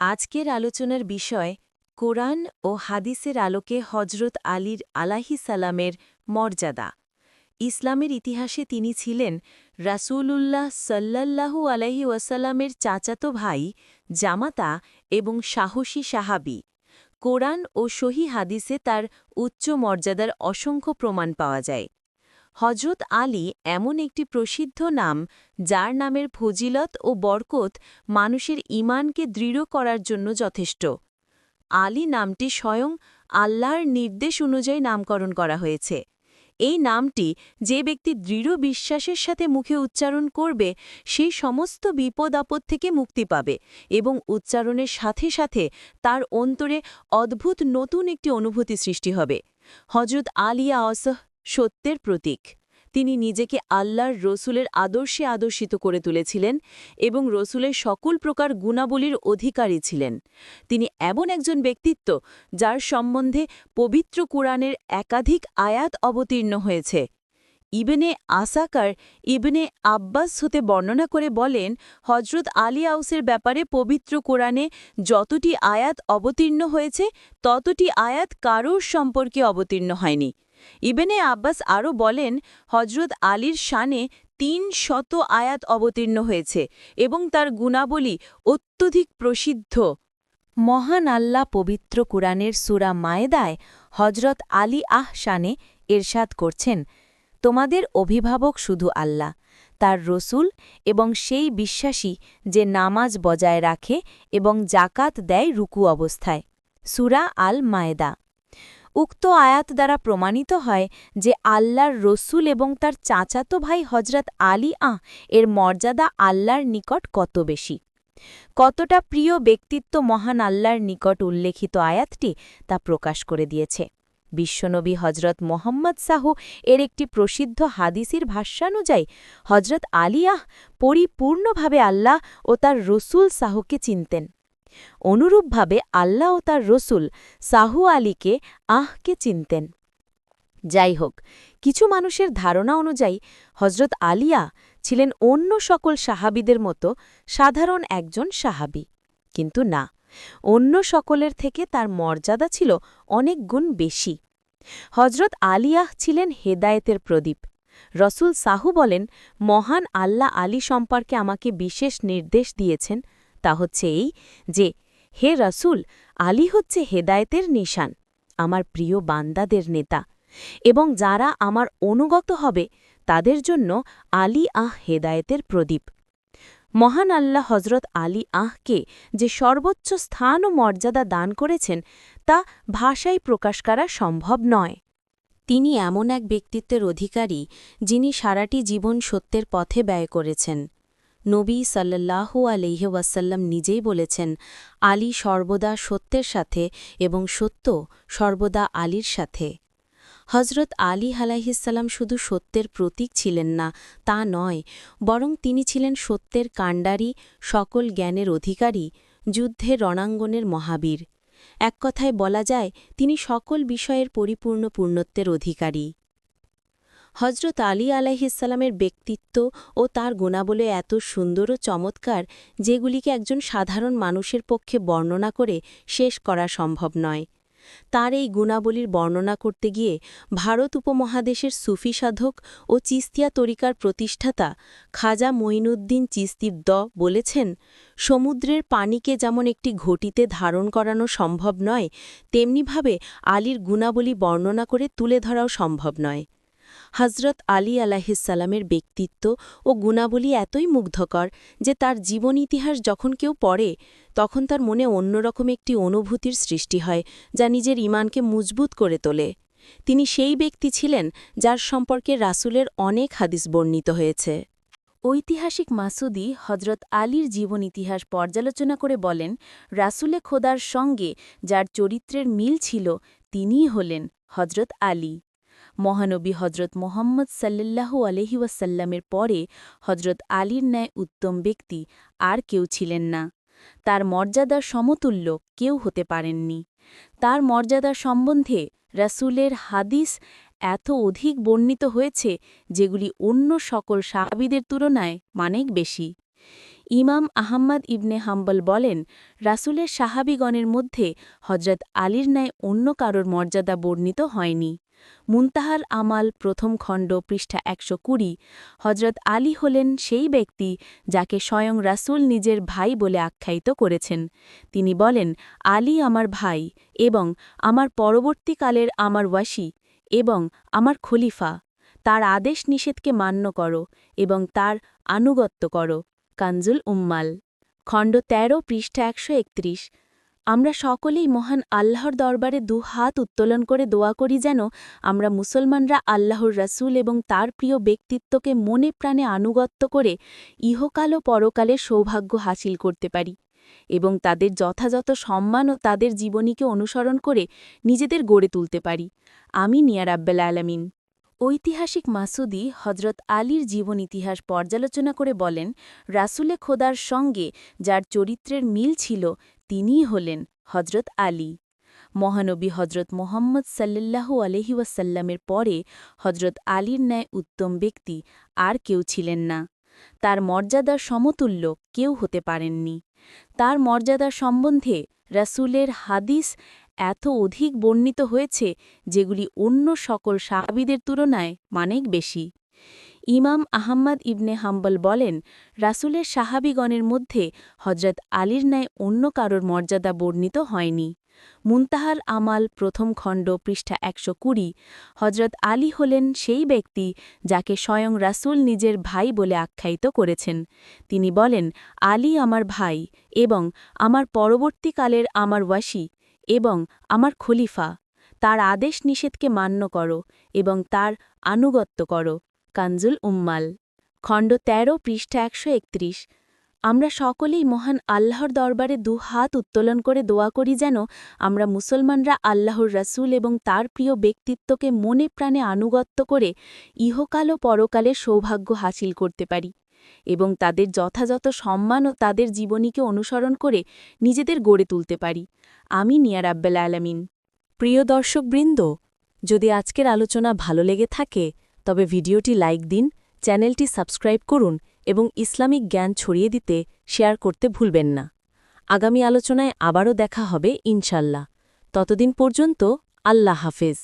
আজকের আলোচনার বিষয়, কোরআন ও হাদিসের আলোকে হজরত আলীর আলাহি সালামের মর্যাদা। ইসলামের ইতিহাসে তিনি ছিলেন রাসূলুল্লাহ সাল্লাল্লাহু আলাইহি ওয়াসাল্লামের চাচাতো ভাই, জামাতা এবং সাহসী সাহাবি। কোরআন ও সহি হাদিসে তার উচ্চ মর্যাদার অসংখ্য প্রমাণ পাওয়া যায়। হজরত আলী এমন একটি প্রসিদ্ধ নাম, যার নামের ফজিলত ও বরকত মানুষের ইমানকে দৃঢ় করার জন্য যথেষ্ট। আলী নামটি স্বয়ং আল্লাহর নির্দেশ অনুযায়ী নামকরণ করা হয়েছে। এই নামটি যে ব্যক্তি দৃঢ় বিশ্বাসের সাথে মুখে উচ্চারণ করবে সেই সমস্ত বিপদ আপদ থেকে মুক্তি পাবে এবং উচ্চারণের সাথে সাথে তার অন্তরে অদ্ভুত নতুন একটি অনুভূতি সৃষ্টি হবে। হজরত আলিয়া অসহ সত্যের প্রতীক। তিনি নিজেকে আল্লাহর রসুলের আদর্শে আদর্শিত করে তুলেছিলেন এবং রসুলের সকল প্রকার গুণাবলীর অধিকারী ছিলেন। তিনি এমন একজন ব্যক্তিত্ব যার সম্বন্ধে পবিত্র কোরআনের একাধিক আয়াত অবতীর্ণ হয়েছে। ইবেনে আসাকার ইবনে আব্বাস হতে বর্ণনা করে বলেন হজরত আলী আউসের ব্যাপারে পবিত্র কোরআনে যতটি আয়াত অবতীর্ণ হয়েছে, ততটি আয়াত কারোর সম্পর্কে অবতীর্ণ হয়নি। ইবেনে আব্বাস আরও বলেন হজরত আলীর শানে তিন শত আয়াত অবতীর্ণ হয়েছে এবং তার গুণাবলী অত্যধিক প্রসিদ্ধ। মহান আল্লাহ পবিত্র কুরআনের সুরা মায়েদায় হজরত আলী আহ শানে এরশাদ করছেন, তোমাদের অভিভাবক শুধু আল্লাহ, তার রসুল এবং সেই বিশ্বাসী যে নামাজ বজায় রাখে এবং জাকাত দেয় রুকু অবস্থায়। সুরা আল মায়েদা উক্ত আয়াত দ্বারা প্রমাণিত হয় যে আল্লাহর রসুল এবং তার চাচাতো ভাই হজরত আলী আহ এর মর্যাদা আল্লাহর নিকট কত বেশি? কতটা প্রিয় ব্যক্তিত্ব মহান আল্লাহর নিকট উল্লেখিত আয়াতটি তা প্রকাশ করে দিয়েছে। বিশ্বনবী হজরত মোহাম্মদ সাহু এর একটি প্রসিদ্ধ হাদিসির ভাষ্যানুযায়ী হজরত আলিয়াহ পরিপূর্ণভাবে আল্লাহ ও তার রসুল সাহুকে চিনতেন। অনুরূপভাবে আল্লাহ ও তার রসুল সাহু আলীকে আহকে চিনতেন। যাই হোক কিছু মানুষের ধারণা অনুযায়ী হজরত আলিয়া ছিলেন অন্য সকল সাহাবিদের মতো সাধারণ একজন সাহাবি। কিন্তু না, অন্য সকলের থেকে তার মর্যাদা ছিল অনেক গুণ বেশি। হজরত আলিয়াহ ছিলেন হেদায়েতের প্রদীপ। রসুল সাহু বলেন, মহান আল্লাহ আলী সম্পর্কে আমাকে বিশেষ নির্দেশ দিয়েছেন তা হচ্ছে এই যে, হে রসুল, আলী হচ্ছে হেদায়েতের নিশান, আমার প্রিয় বান্দাদের নেতা, এবং যারা আমার অনুগত হবে, তাদের জন্য আলী আহ হেদায়েতের প্রদীপ। মহান আল্লাহ হজরত আলী আহকে যে সর্বোচ্চ স্থান ও মর্যাদা দান করেছেন, তা ভাষায় প্রকাশ করা সম্ভব নয়। তিনি এমন এক ব্যক্তিত্বের অধিকারী, যিনি সারাটি জীবন সত্যের পথে ব্যয় করেছেন। নবী সাল্লাহ আলহি ওয়াসাল্লাম নিজেই বলেছেন, আলী সর্বদা সত্যের সাথে এবং সত্য সর্বদা আলীর সাথে। হজরত আলী আলাহিসাল্লাম শুধু সত্যের প্রতীক ছিলেন না, তা নয়, বরং তিনি ছিলেন সত্যের কাণ্ডারি, সকল জ্ঞানের অধিকারী যুদ্ধে রণাঙ্গনের মহাবীর। এক কথায় বলা যায়, তিনি সকল বিষয়ের পরিপূর্ণ পূর্ণত্বের অধিকারী। হজরত আলী আলাইহিসাল্লামের ব্যক্তিত্ব ও তার গুণাবলে এত সুন্দর ও চমৎকার যেগুলিকে একজন সাধারণ মানুষের পক্ষে বর্ণনা করে শেষ করা সম্ভব নয়। তার এই গুণাবলীর বর্ণনা করতে গিয়ে ভারত উপমহাদেশের সুফি সাধক ও চিস্তিয়া তরিকার প্রতিষ্ঠাতা খাজা মঈনুদ্দিন চিস্তির দ বলেছেন, সমুদ্রের পানিকে যেমন একটি ঘটিতে ধারণ করানো সম্ভব নয়, তেমনিভাবে আলীর গুণাবলী বর্ণনা করে তুলে ধরাও সম্ভব নয়। হজরত আলী আলাহিসাল্লামের ব্যক্তিত্ব ও গুণাবলী এতই মুগ্ধকর যে তার জীবন ইতিহাস যখন কেউ পড়ে, তখন তার মনে অন্যরকম একটি অনুভূতির সৃষ্টি হয় যা নিজের ইমানকে মজবুত করে তোলে। তিনি সেই ব্যক্তি ছিলেন যার সম্পর্কে রাসুলের অনেক হাদিস বর্ণিত হয়েছে। ঐতিহাসিক মাসুদি হজরত আলীর জীবন ইতিহাস পর্যালোচনা করে বলেন, রাসুলে খোদার সঙ্গে যার চরিত্রের মিল ছিল, তিনিই হলেন হজরত আলী। মহানবী হজরত মোহাম্মদ সাল্লাল্লাহু আলহি ওয়াসাল্লামের পরে হজরত আলীর ন্যায় উত্তম ব্যক্তি আর কেউ ছিলেন না। তার মর্যাদার সমতুল্য কেউ হতে পারেননি। তার মর্যাদা সম্বন্ধে রাসুলের হাদিস এত অধিক বর্ণিত হয়েছে যেগুলি অন্য সকল সাহাবিদের তুলনায় মানেক বেশি। ইমাম আহাম্মদ ইবনে হাম্বল বলেন, রাসুলের সাহাবিগণের মধ্যে হজরত আলীর ন্যায় অন্য কারোর মর্যাদা বর্ণিত হয়নি। মুনতাহার আমাল প্রথম খণ্ড পৃষ্ঠা একশো কুড়ি হজরত আলী হলেন সেই ব্যক্তি যাকে স্বয়ং রাসূল নিজের ভাই বলে আখ্যায়িত করেছেন। তিনি বলেন, আলী আমার ভাই এবং আমার পরবর্তীকালের আমার ওয়াসি এবং আমার খলিফা। তার আদেশ নিষেধকে মান্য করো এবং তার আনুগত্য করো। কানজুল উম্মাল। খণ্ড ১৩ পৃষ্ঠা একশো একত্রিশ আমরা সকলেই মহান আল্লাহর দরবারে দু হাত উত্তোলন করে দোয়া করি যেন আমরা মুসলমানরা আল্লাহর রাসূল এবং তার প্রিয় ব্যক্তিত্বকে মনে প্রাণে আনুগত্য করে ইহকাল ও পরকালে সৌভাগ্য হাসিল করতে পারি এবং তাদের যথাযথ সম্মান ও তাদের জীবনীকে অনুসরণ করে নিজেদের গড়ে তুলতে পারি। আমি নিয়ার আব্বেল আলামিন। ঐতিহাসিক মাসুদি হজরত আলীর জীবন ইতিহাস পর্যালোচনা করে বলেন, রাসুলে খোদার সঙ্গে যার চরিত্রের মিল ছিল তিনিই হলেন হজরত আলী। মহানবী হজরত মোহাম্মদ সাল্লাল্লাহু আলহি ওয়াসাল্লামের পরে হজরত আলীর ন্যায় উত্তম ব্যক্তি আর কেউ ছিলেন না। তার মর্যাদার সমতুল্য কেউ হতে পারেননি। তার মর্যাদা সম্বন্ধে রাসূলের হাদিস এত অধিক বর্ণিত হয়েছে, যেগুলি অন্য সকল সাহাবিদের তুলনায় মানেক বেশি। ইমাম আহাম্মদ ইবনে হাম্বল বলেন, রাসূলের সাহাবিগণের মধ্যে হজরত আলীর ন্যায় অন্য কারোর মর্যাদা বর্ণিত হয়নি। মুনতাহার আমাল প্রথম খণ্ড পৃষ্ঠা একশো কুড়ি হজরত আলী হলেন সেই ব্যক্তি যাকে স্বয়ং রাসূল নিজের ভাই বলে আখ্যায়িত করেছেন। তিনি বলেন, আলী আমার ভাই এবং আমার পরবর্তীকালের আমার ওয়াসি এবং আমার খলিফা। তার আদেশ নিষেধকে মান্য করো এবং তার আনুগত্য করো। কানজুল উম্মাল। খণ্ড ১৩ পৃষ্ঠা একশো একত্রিশ। আমরা সকলেই মহান আল্লাহর দরবারে দু হাত উত্তোলন করে দোয়া করি যেন আমরা মুসলমানরা আল্লাহর রাসূল এবং তার প্রিয় ব্যক্তিত্বকে মনে প্রাণে আনুগত্য করে ইহকাল ও পরকালে সৌভাগ্য হাসিল করতে পারি এবং তাদের যথাযথ সম্মান ও তাদের জীবনীকে অনুসরণ করে নিজেদের গড়ে তুলতে পারি। আমি নিয়ার আব্বেল আলামিন। প্রিয় দর্শকবৃন্দ, যদি আজকের আলোচনা ভালো লেগে থাকে তবে ভিডিওটি লাইক দিন, চ্যানেলটি সাবস্ক্রাইব করুন এবং ইসলামিক জ্ঞান ছড়িয়ে দিতে শেয়ার করতে ভুলবেন না। আগামী আলোচনায় আবারও দেখা হবে ইনশাল্লাহ। ততদিন পর্যন্ত আল্লাহ হাফেজ।